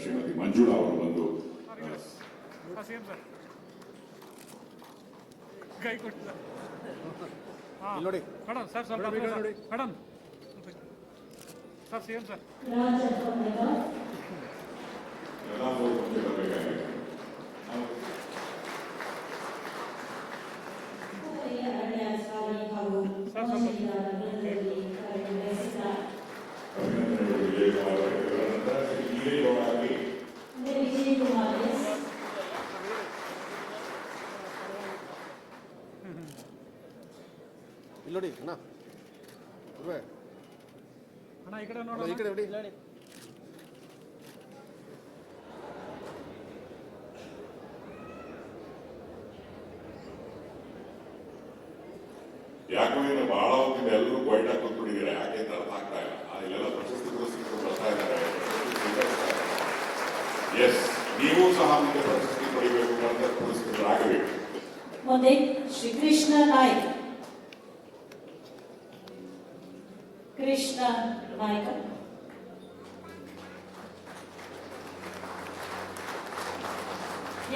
ಶ್ರೀಮತಿ ಮಂಜುಳಾ ಅವರು ಬಂದು ಆ, ಹಾಂ ಸೇಮ್ ಸರ್ ಕೈ ಕೊಟ್ಟು ಹಾಂ ಇಲ್ಲಿ ನೋಡಿ. ಮೇಡಮ್ ಸರ್ ಸ್ವಲ್ಪ ನೋಡಿ, ಹತ್ರ ನೋಡಿ. Sir. Madam sir same sir ಎಲ್ಲ ಹೋಗಿ ಬಂದಿರಬೇಕಾಗಿದೆ ನಾವು ಸರ್ ಸ್ವಲ್ಪ ನಂತರ ಇಲ್ಲಿ ನೋಡಿ ಅಣ್ಣ. ಅಣ್ಣ ಈ ಕಡೆ ಅಣ್ಣ, ಈ ಕಡೆ ನೋಡಿ. ಯಾಕೋ ಬಹಳ ಹೊತ್ತಿಂದ ಎಲ್ಲರೂ ಬೈಟಾಗಿ ಕೂತ್ಬಿಟ್ಟಿದ್ದೀರಾ ಯಾಕೆ ಅಂತ ಅರ್ಥ ಆಗ್ತಾ ಇಲ್ಲ. ಅದೆಲ್ಲ ಇಲ್ಲೆಲ್ಲ ಪ್ರಶಸ್ತಿ ಪುರಸ್ಕೃತರು ಬರ್ತಾ ಇದ್ದಾರೆ. ಎಸ್ ನೀವು ಸಹ ಮುಂದೆ ಪ್ರಶಸ್ತಿ ಪಡಿಬೇಕು ಅಂತ ಪುರಸ್ಕೃತರಾಗಬೇಕು ಮುಂದೆ ಶ್ರೀ ಕೃಷ್ಣ ನಾಯ್ಕ. ಕೃಷ್ಣ ನಾಯ್ಕ.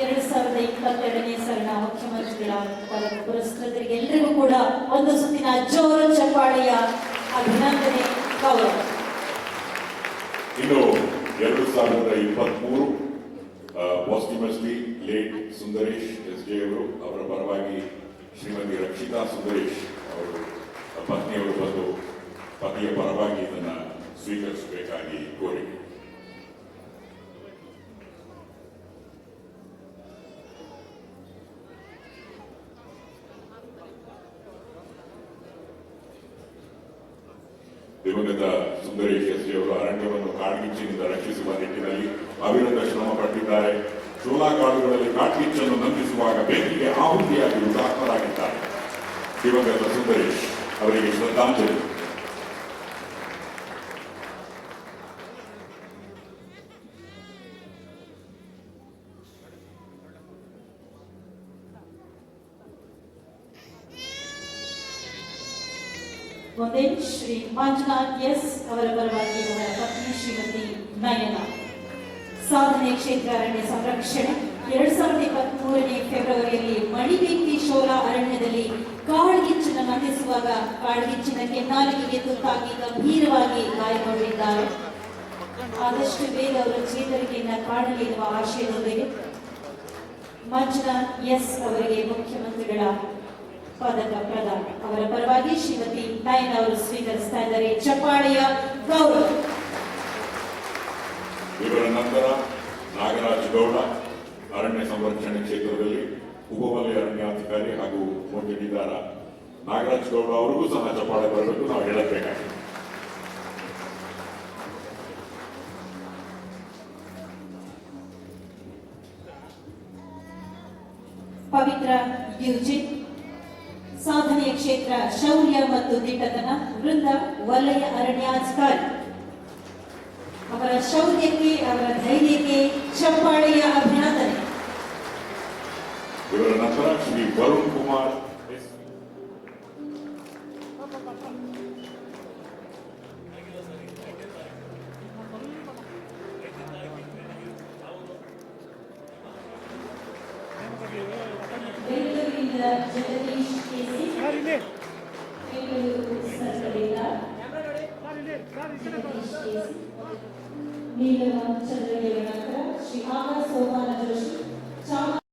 ಎರಡು ಸಾವಿರದ ಇಪ್ಪತ್ತೆರಡನೇ ಸರಣ ಮುಖ್ಯಮಂತ್ರಿಗಳ ಪುರಸ್ಕೃತರಿಗೆ ಎಲ್ಲರಿಗೂ ಕೂಡ ಒಂದು ಸುತ್ತಿನ ಜೋರು ಚಪ್ಪಾಳೆಯ ಅಭಿನಂದನೆ ಗೌರವ. ಇನ್ನು ಎರಡು ಸಾವಿರದ ಇಪ್ಪತ್ಮೂರು posthumously late Sundaresh S J ಅವರು ಅವರ ಪರವಾಗಿ ಶ್ರೀಮತಿ ರಕ್ಷಿತಾ ಸುಂದರೇಶ್ ಅವರು ಪತ್ನಿಯವರು ಬಂದು ಪತಿಯ ಪರವಾಗಿ ಇದನ್ನು ಸ್ವೀಕರಿಸಬೇಕಾಗಿ ಕೋರಿಕೆ ದಿವಂಗತ ಸುಂದರೇಶ್ ಶೆಟ್ಟಿಯವರು ಅರಣ್ಯವನ್ನು ಕಾಡ್ಗಿಚ್ಚಿನಿಂದ ರಕ್ಷಿಸುವ ನಿಟ್ಟಿನಲ್ಲಿ ಅವಿರತ ಶ್ರಮ ಪಟ್ಟಿದ್ದಾರೆ. ಶೋಲಾ ಕಾಡುಗಳಲ್ಲಿ ಕಾಡ್ಗಿಚ್ಚನ್ನು ನಂಬಿಸುವಾಗ ಬೆಂಕಿಗೆ ಆಹುತಿಯಾಗಿ ಹುತಾತ್ಮರಾಗಿದ್ದಾರೆ. ದಿವಂಗತ ಸುಂದರೇಶ್ ಅವರಿಗೆ ಶ್ರದ್ಧಾಂಜಲಿ. ಮುಂದೆ ಶ್ರೀ ಮಂಜುನಾಥ್ ಎಸ್ ಅವರ ಪರವಾಗಿ ಅವರ ಪತ್ನಿ ಶ್ರೀಮತಿ ನಯನ. ಸಾಧನೆ ಕ್ಷೇತ್ರ ಅರಣ್ಯ ಸಂರಕ್ಷಣೆ. ಎರಡ್ ಸಾವಿರದ ಇಪ್ಪತ್ಮೂರನೇ ಫೆಬ್ರವರಿಯಲ್ಲಿ ಮಣಿಬೇಕಿ ಶೋಲಾ ಅರಣ್ಯದಲ್ಲಿ ಕಾಡ್ಗಿಚ್ಚನ್ನು ಮಂಡಿಸುವಾಗ ಕಾಡ್ಗಿಚ್ಚಿನ ಕೆನ್ನಾಲಿಗೆಗೆ ತುತ್ತಾಗಿ ಗಂಭೀರವಾಗಿ ಗಾಯಗೊಂಡಿದ್ದಾರೆ. ಆದಷ್ಟು ಬೇಗ ಅವರ ಚೇತರಿಕೆಯನ್ನ ಕಾಣಲಿ ಎನ್ನುವ ಆಶಯದೊಂದಿಗೆ ಮಂಜುನಾಥ್ ಎಸ್ ಅವರಿಗೆ ಮುಖ್ಯಮಂತ್ರಿಗಳ ಪದಕ ಪ್ರದಾನ. ಅವರ ಪರವಾಗಿ ಶ್ರೀಮತಿ ನಾಯನ್ ಅವರು ಸ್ವೀಕರಿಸ್ತಾ ಇದ್ದಾರೆ. ಚಪ್ಪಾಳೆಯ ಗೌರವ. ಇವರ ನಂತರ ನಾಗರಾಜ್ ಗೌಡ ಅರಣ್ಯ ಸಂರಕ್ಷಣೆ ಕ್ಷೇತ್ರದಲ್ಲಿ ಉಪವಲಯ ಅರಣ್ಯಾಧಿಕಾರಿ ಹಾಗೂ ಮೊಂಜಡಿದಾರ ನಾಗರಾಜ್ ಗೌಡ ಅವರಿಗೂ ಸಹ ಚಪ್ಪಾಳೆ ಬರಬೇಕು. ನಾವು ಹೇಳಬೇಕಾಗಿದೆ. ಪವಿತ್ರ ಯುಜಿತ್ ಸಾಧನೆಯ ಕ್ಷೇತ್ರ ಶೌರ್ಯ ಮತ್ತು ದಿಟ್ಟತನ ವೃಂದ ವಲಯ ಅರಣ್ಯಾಧಿಕಾರಿ ಅವರ ಶೌರ್ಯಕ್ಕೆ ಅವರ ಧೈರ್ಯಕ್ಕೆ ಚಪ್ಪಾಳೆಯ ಅಭಿನಂದನೆ ಇವರ ನಂತರ ಶ್ರೀ ವರುಣ್ ಕುಮಾರ್ ಎಸ್. ಬೆಂಗಳೂರಿನಿಂದ నీల రామచంద్ర గారు శ్రీ ఆకాశ సోపాన జోషి చాలా